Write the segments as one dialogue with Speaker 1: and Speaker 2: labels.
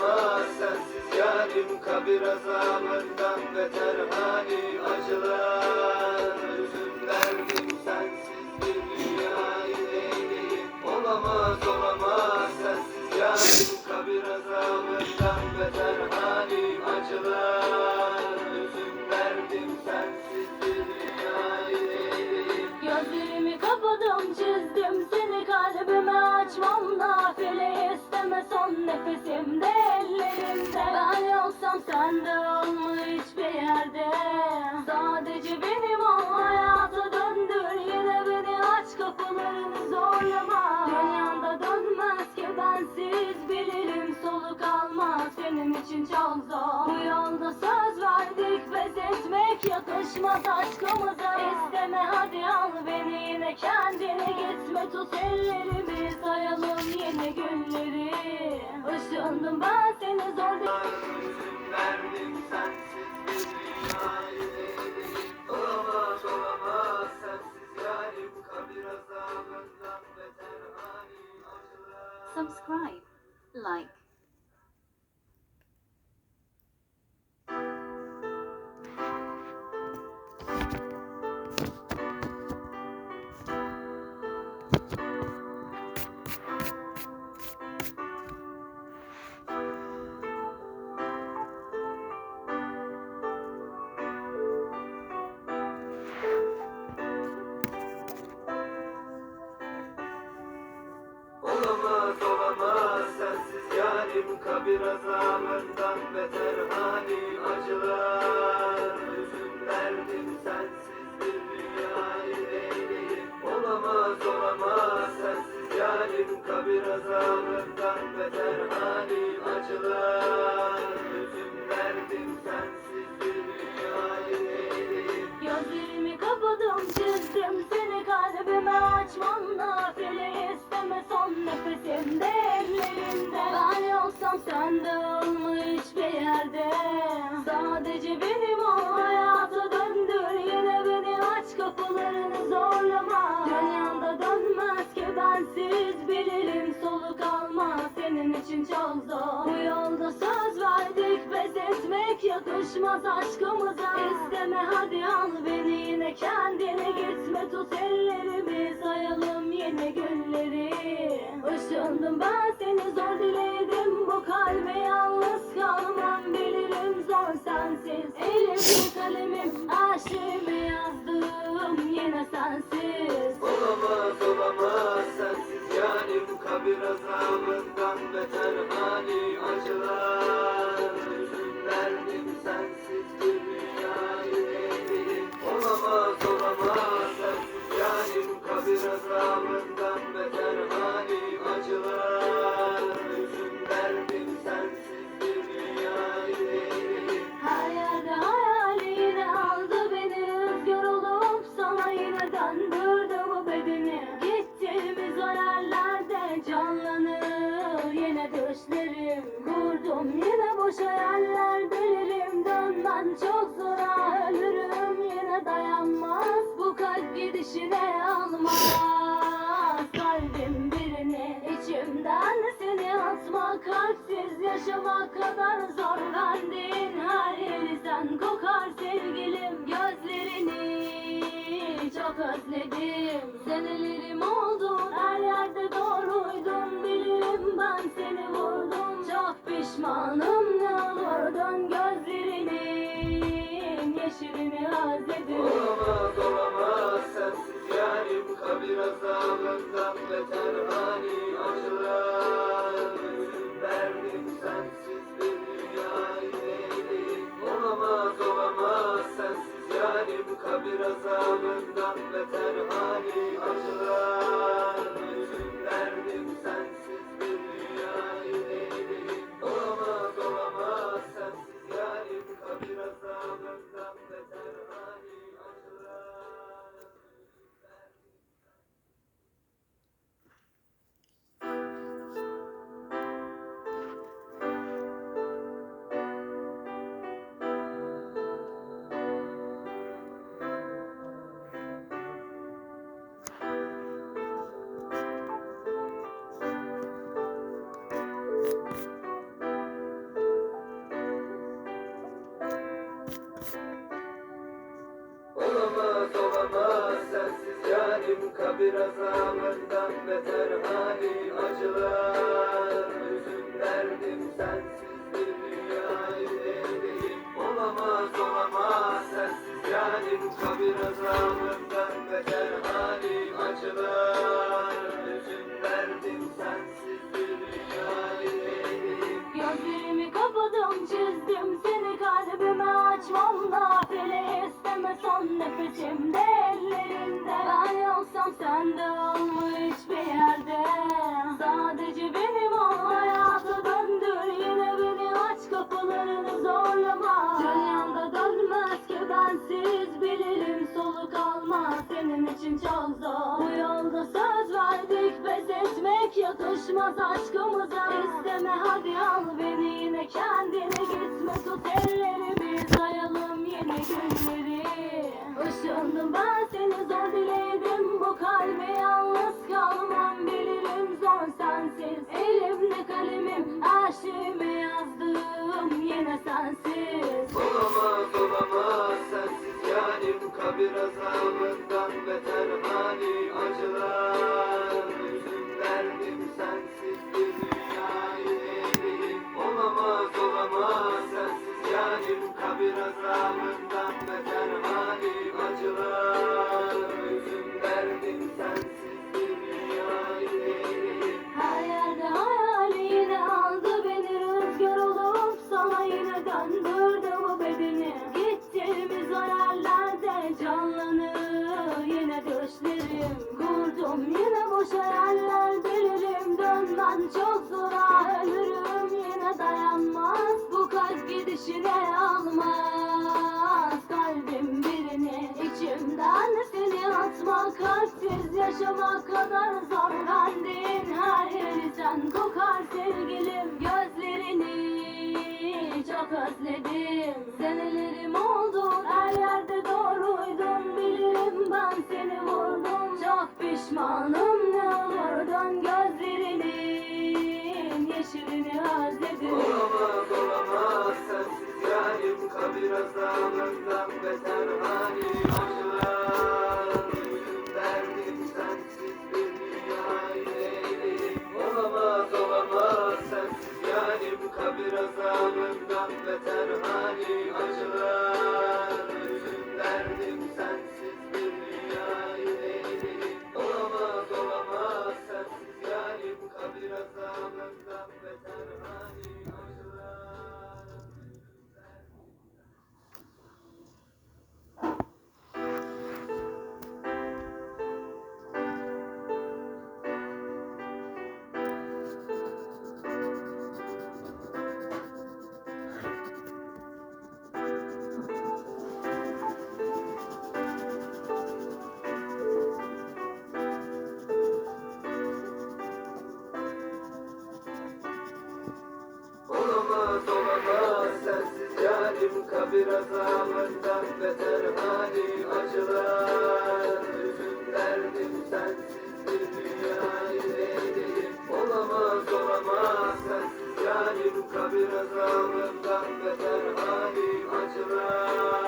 Speaker 1: Olamaz sensiz yarim kabir azabından beter. Halim acılar Üzüm derdim sensiz bir dünyayı eyleyim Olamaz olamaz sensiz yarim
Speaker 2: için zor Bu yolda söz verdik pes etmek yakışmaz aşkımıza. İsteme hadi al beni yine kendine gitme. Tut ellerimi sayalım yine günleri. Işındım ben seni zor
Speaker 1: Üzüm verdim sensiz bir dünyayı. Eyleyim Olamaz olamaz sensiz yarim. Kabir azabından beter halim. Acılar.
Speaker 3: Subscribe, like.
Speaker 1: Yarim kabir azabından beter halim acılar. Üzüm derdim sensiz bir dünyayı eyleyim Olamaz olamaz sensiz yarim. Kabir azabından beter halim acılar. Üzüm derdim sensiz
Speaker 2: kapadım çizdim seni kalbime açmam nafile isteme son nefesimde ellerinde Ben yoksam sen de olma hiçbir yerde. Sadece benim yakışmaz aşkımıza. İsteme hadi al beni. Yine kendine gitme. Tut ellerimi. Sayalım yine günleri. Işındım ben seni. Zor diledim bu kalbe. Yalnız kalmam bilirim. Zor sensiz. Elimde kalemim. Aşığımı yazdım yine sensiz.
Speaker 1: Olamaz olamaz. Sensiz yarim kabir azabından beter halim
Speaker 2: düşlerim. Kurdum yine boş hayaller delirim. Dönmen çok zor ah, ölürüm yine dayanmaz yaşamak kadar zor Bendin. Her yeri kokar sevgilim Gözlerini. Çok özledim Senelerim oldu. Her yerde doğruydun Bilirim ben seni vurdum. Çok pişmanım ne olur dön gözlerinin Yeşilini özledim.
Speaker 1: Olamaz olamaz. Sensiz yarim kabir azabından beter halim acılar kabir azabından beter halim acılar sensiz bir dünyayı eyleyim Olamaz olamaz sensiz yarim. Kabir azabından beter beter hali acılar. Üzüm sensiz bir dünyayı Olamaz olamaz. Sensiz yarim kabir azabından beter acılar. Üzüm sensiz bir dünyayı
Speaker 2: Gözlerimi kapadım çizdim seni kalbime. Açmam nafile isteme son nefesimde Ben yoksam sen de olmuş bir yerde. Sadece benim o hayata döndür. Yine beni aç kapılarını zorlama. Dünyamda dönmez ki bensiz bilirim soluk almaz. Senin için çok zor. Bu yolda söz verdik pes etmek yakışmaz aşkımıza. İsteme hadi al beni yine kendine gitme. Tut ellerimi sayalım yeni günleri Işındım ben seni zor diledim bu kalbe yalnız kalmam bilirim. Zor sensiz Elimde kalemim. Şeyimi yazdım yine sensiz.
Speaker 1: Olamaz olamaz. Sensiz yarim. Kabir azabından beter hali acılar. Üzüm derdim sensiz bir dünyayı. Olamaz olamaz. Sensiz kabir azabından beter hali acılar Üzüm derdim sensiz bir dünyayı eyleyim
Speaker 2: Her yerde hayali yine aldı beni rüzgar olup sana yine döndürdü bu bedeni. Gittiğimiz o yerlerde canlanır yine düşlerim Kurdum yine boş hayaller bilirim dönmem çok zor ah ölürüm. Yine dayanmaz Kalp gidişine almaz kalbim birini içimden seni atmak kalpsiz yaşamak kadar zor. Bendin her yeri sen kokar sevgilim gözlerini çok özledim. Senelerim oldu her yerde doğruydun bilirim ben seni vurdum. Çok pişmanım ne olur gözlerinin yeşilini özledim
Speaker 1: kabir azabından beter. Hali acılar Üzüm derdim sensiz bir dünyayı. Eyleyim Olamaz olamaz sensiz yarim kabir azabından beter. Hali acılar kabir azabından beter hali acılar. Üzüm derdim sensiz bir dünyayı eyleyim Olamaz olamaz sensiz. Yarim kabir azabından beter hali acılar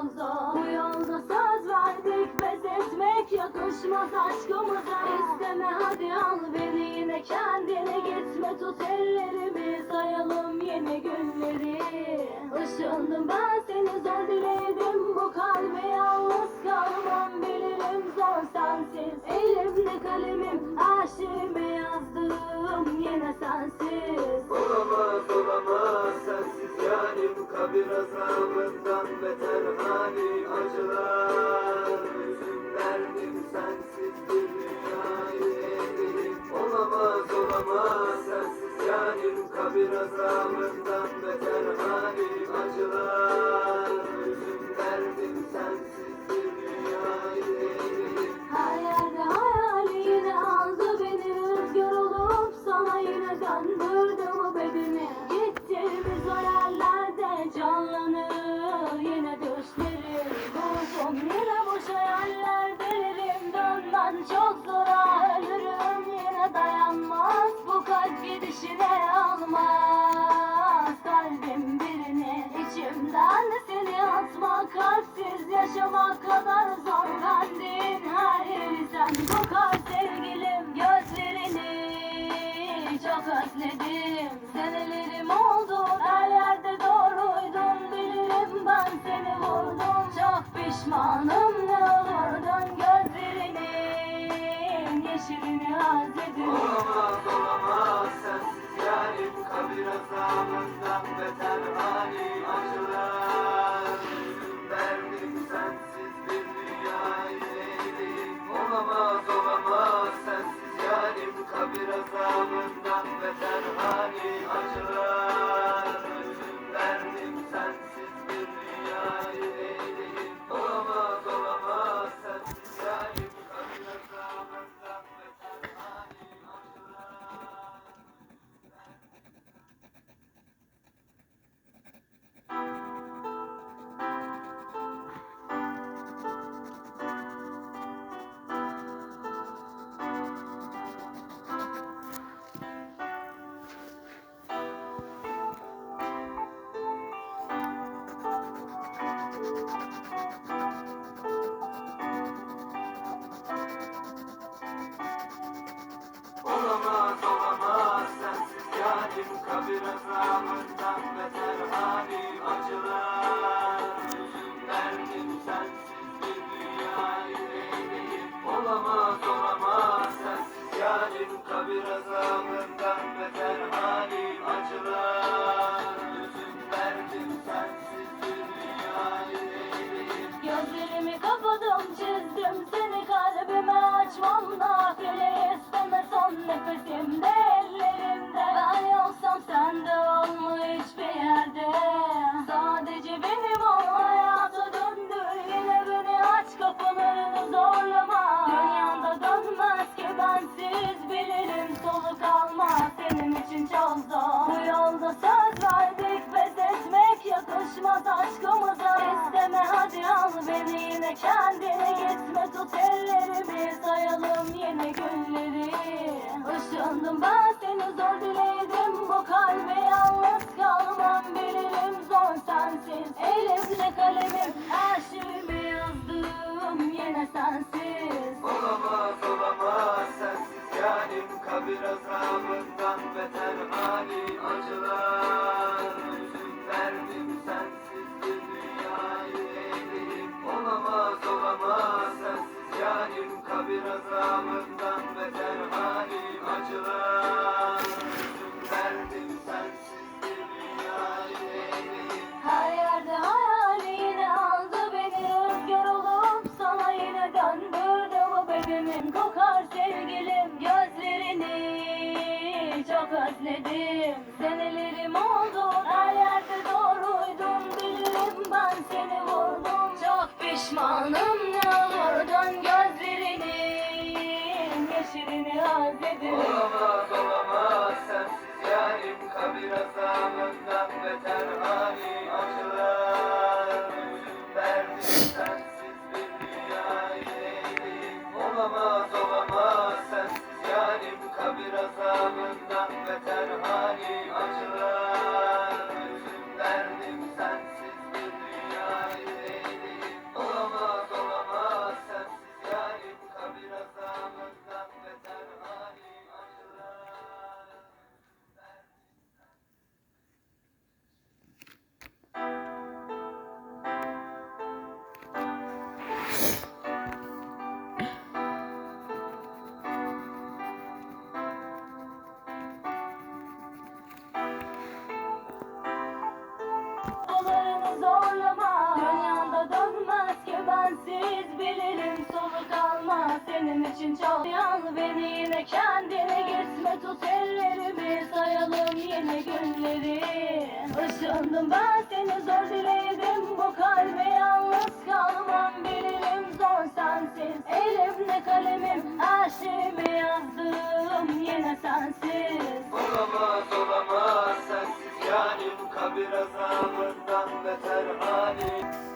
Speaker 2: zor Bu yolda söz verdik pes etmek yakışmaz aşkımıza. İsteme hadi al beni yine kendine gitme. Tut ellerimi sayalım yeni günleri. Işındım ben seni zor diledim. Bu kalbe yalnız kalmam bilirim zor sensiz. Elimde kalemim şeyimi yazdım yine sensiz.
Speaker 1: Olamaz olamaz sensiz yarim kabir azabından beter hali acılar. Üzüm derdim sensiz bir dünyayı eyleyim Olamaz olamaz. Sensiz yarim kabir azabından beter hali acılar almaz
Speaker 2: Bu kalp gidişine almaz. Kalbim birinin içimden Seni atmak kalpsiz yaşamak kadar zor. Bendin her yeri sen kokar sevgilim Gözlerini çok özledim. Senelerim oldu her yerde doğruydum Bilirim ben seni vurdum Çok pişmanım ne olur dön gözlerinin yeşilini özledim
Speaker 1: Olamaz kabir azabından beter halim acılar derdim sensiz bir dünya ileydim Olamaz olamaz sensiz yarim kabir azabından beter halim acılar derdim sensiz bir dünya ileydim
Speaker 2: Gözlerimi kapadım çizdim seni kalbime açmam nafile son nefesimde ellerimde Ben yoksam aşkımıza İsteme hadi al beni. Yine kendine gitme tut ellerimi. Sayalım yine günleri. Işındım ben seni zor dileydim bu kalbe çok özledim. Senelerim oldu her yerde doğruydum. Bilirim ben seni vurdum. Çok pişmanım için çok yan beni yine kendine gitme tut ellerimi. Sayalım yine günleri. Işındım ben seni zor dileydim bu kalbe yalnız kalmam. Bilirim zor sensiz Elimde kalemim her şeyimi yazdım yine sensiz
Speaker 1: Olamaz olamaz. Sensiz yarim kabir azabından beter hali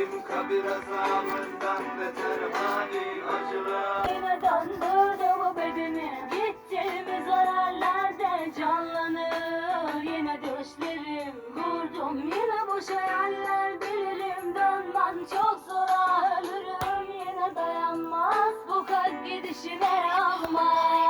Speaker 1: Çektim kabir azabından beter? Hani acılar?
Speaker 2: Yeniden durdu bu bedeni. Gittiğimiz zararlarda canlanır. Yine düşlerim vurdum yine boş hayaller Bilirim. Dönmem çok zora ölürüm. Yine dayanmaz bu kalp gidişine. Almaz